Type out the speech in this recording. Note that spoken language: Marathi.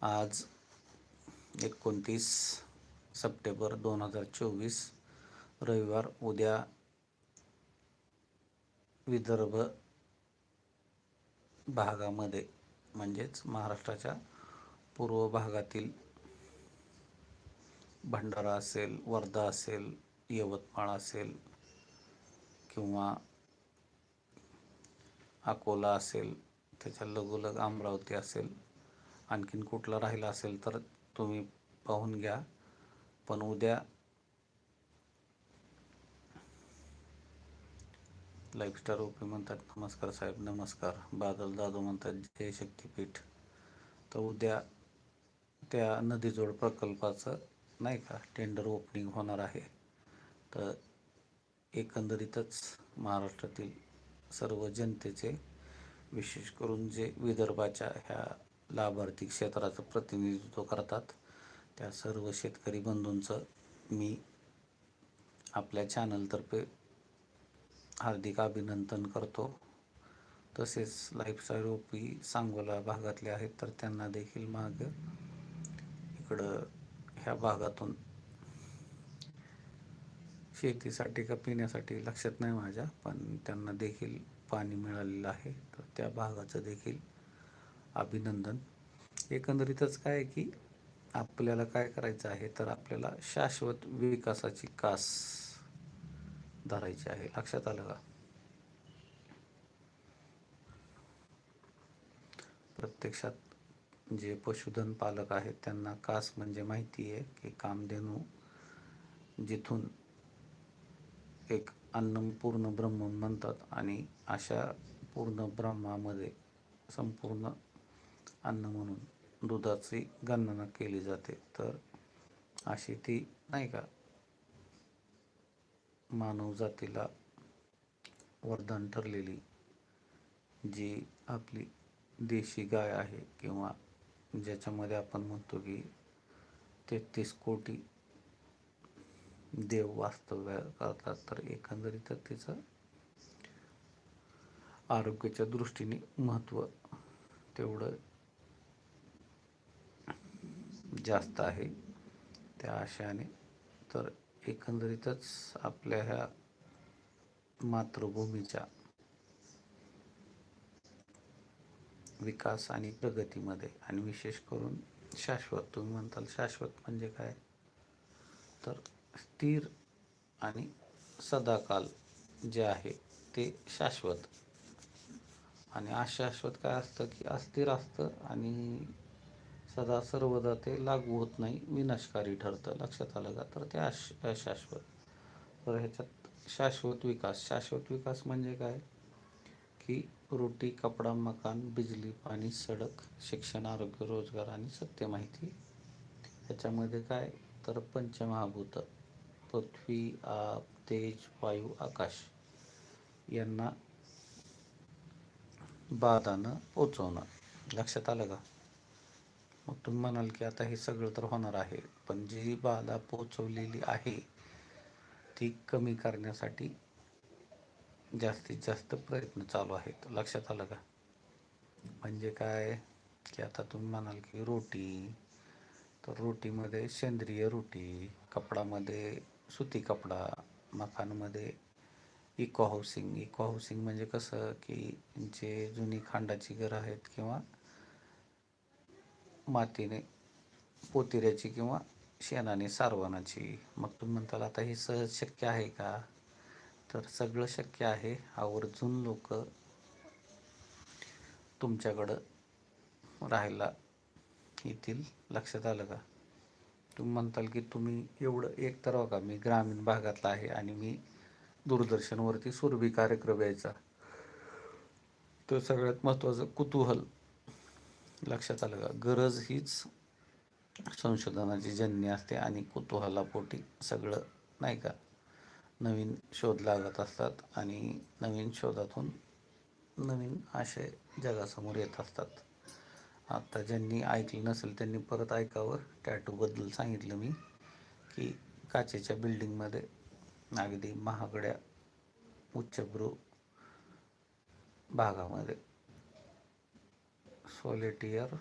आज एकोणतीस सप्टेंबर दोन हजार चोवीस रविवार उद्या विदर्भ भागामध्ये म्हणजेच महाराष्ट्राच्या पूर्व भागातील भंडारा असेल वर्धा असेल यवतमाळ असेल किंवा अकोला असेल त्याच्या लगोलग अमरावती असेल आणखीन कुठला राहिला असेल तर तुम्ही पाहून घ्या. पण उद्या लाईफस्टार ओपी म्हणतात नमस्कार साहेब नमस्कार. बादल दादू म्हणतात जय शक्तीपीठ. तर उद्या त्या नदीजोड प्रकल्पाचं नाही का टेंडर ओपनिंग होणार आहे. तर एकंदरीतच महाराष्ट्रातील सर्व जनतेचे विशेष करून जे विदर्भाच्या ह्या लाभार्थी क्षेत्राचं प्रतिनिधित्व करतात. त्या सर्व शेतकरी बंधूंचं मी आपल्या चॅनलतर्फे हार्दिक अभिनंदन करतो. तसेच लाईफस्टाईल ओपी सांगोला भागातले आहेत तर त्यांना देखील माग इकडं ह्या भागातून शेतीसाठी का पिण्यासाठी लक्षात नाही माझ्या पण त्यांना देखील पाणी मिळालेलं आहे. तर त्या भागाचं देखील अभिनंदन. एकंदरीतच काय आहे की आपल्याला काय करायचं आहे तर आपल्याला शाश्वत विकासाची कास धरायची आहे. लक्षात आलं का? प्रत्यक्षात जे पशुधन पालक आहेत त्यांना कास म्हणजे माहिती आहे की कामधेनू जिथून एक अन्न पूर्ण ब्रह्म म्हणतात आणि अशा पूर्ण ब्रह्मामध्ये संपूर्ण अन्न म्हणून दुधाची गणना केली जाते. तर अशी ती नाही का मानव जातीला वरदान ठरलेली जी आपली देशी गाय आहे किंवा ज्याच्यामध्ये आपण म्हणतो की तेहतीस कोटी देव वास्तव्य करतात तर एकंदरीत तिचं आरोग्याच्या दृष्टीने महत्त्व तेवढं जास्त आहे. त्या आशयाने तर एकंदरीतच आपल्या ह्या मातृभूमीच्या विकास आणि प्रगतीमध्ये आणि विशेष करून शाश्वत तुम्ही म्हणताल शाश्वत म्हणजे काय? तर स्थिर आणि सदाकाल जे आहे ते शाश्वत. आणि अशाश्वत काय असतं की अस्थिर असतं आणि सदा सर्वदा ते लागू होत नाही विनाशकारी ठरतं लक्षात आलं का? तर ते अश अशाश्वत. तर ह्याच्यात शाश्वत विकास. शाश्वत विकास म्हणजे काय? की रोटी कपडा मकान बिजली पाणी सडक शिक्षण आरोग्य रोजगार आणि सत्य माहिती. ह्याच्यामध्ये काय? तर पंचमहाभूत. पृथ्वी आप तेज वायू आकाश यांना बाधानं पोचवणं. लक्षात आलं का? मग तुम्ही म्हणाल की आता हे सगळं तर होणार आहे पण जी बाधा पोचवलेली आहे ती कमी करण्यासाठी जास्तीत जास्त प्रयत्न चालू आहेत. लक्षात आलं का? म्हणजे काय? की आता तुम्ही म्हणाल की रोटी तर रोटीमध्ये सेंद्रिय रोटी कपडामध्ये सुती कपडा मकानमध्ये इको हाऊसिंग इको हाऊसिंग म्हणजे कसं? की जे जुनी खांडाची घरं आहेत किंवा मातीने पोतिऱ्याची किंवा शेणाने सारवणाची मग तुम्ही म्हणताल आता हे सहज शक्य आहे का? तर सगळं शक्य आहे. आवर्जून लोक तुमच्याकडं राहायला येतील. लक्षात आलं का? तुम्ही म्हणताल की तुम्ही एवढं एक तर का मी ग्रामीण भागातला आहे आणि मी दूरदर्शनवरती सुरभी कार्यक्रम यायचा. तर सगळ्यात महत्त्वाचं कुतूहल लक्षात आलं का? गरज हीच संशोधनाची जन्य असते आणि कुतूहलापोटी सगळं नाही का? नवीन शोध लागत असतात आणि नवीन शोधातून नवीन आशय जगासमोर येत असतात. आता ज्यांनी ऐकलं नसेल त्यांनी परत ऐकावं. टॅटूबद्दल सांगितलं मी की काचेच्या बिल्डिंगमध्ये अगदी महागड्या उच्चभ्रू भागामध्ये सोलेटियर